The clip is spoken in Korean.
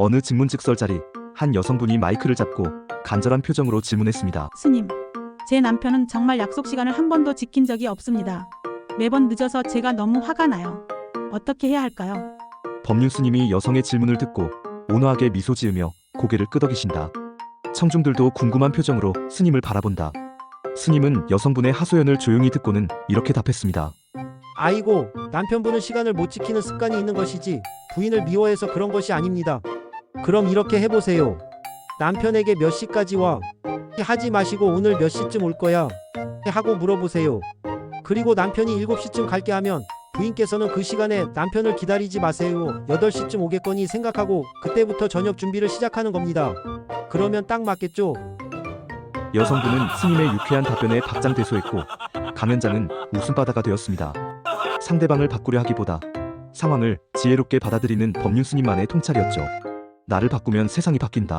어느 직문직설 자리 한 여성분이 마이크를 잡고 간절한 표정으로 질문했습니다. 스님, 제 남편은 정말 약속 시간을 한 번도 지킨 적이 없습니다. 매번 늦어서 제가 너무 화가 나요. 어떻게 해야 할까요? 법륜 스님이 여성의 질문을 듣고 온화하게 미소 지으며 고개를 끄덕이신다. 청중들도 궁금한 표정으로 스님을 바라본다. 스님은 여성분의 하소연을 조용히 듣고는 이렇게 답했습니다. 아이고, 남편분은 시간을 못 지키는 습관이 있는 것이지 부인을 미워해서 그런 것이 아닙니다. 그럼 이렇게 해보세요. 남편에게 몇 시까지 와? 하지 마시고 오늘 몇 시쯤 올 거야? 하고 물어보세요. 그리고 남편이 7시쯤 갈게 하면 부인께서는 그 시간에 남편을 기다리지 마세요. 8시쯤 오겠거니 생각하고 그때부터 저녁 준비를 시작하는 겁니다. 그러면 딱 맞겠죠? 여성분은 스님의 유쾌한 답변에 박장대소했고 강연장은 웃음바다가 되었습니다. 상대방을 바꾸려 하기보다 상황을 지혜롭게 받아들이는 법륜 스님만의 통찰이었죠. 나를 바꾸면 세상이 바뀐다.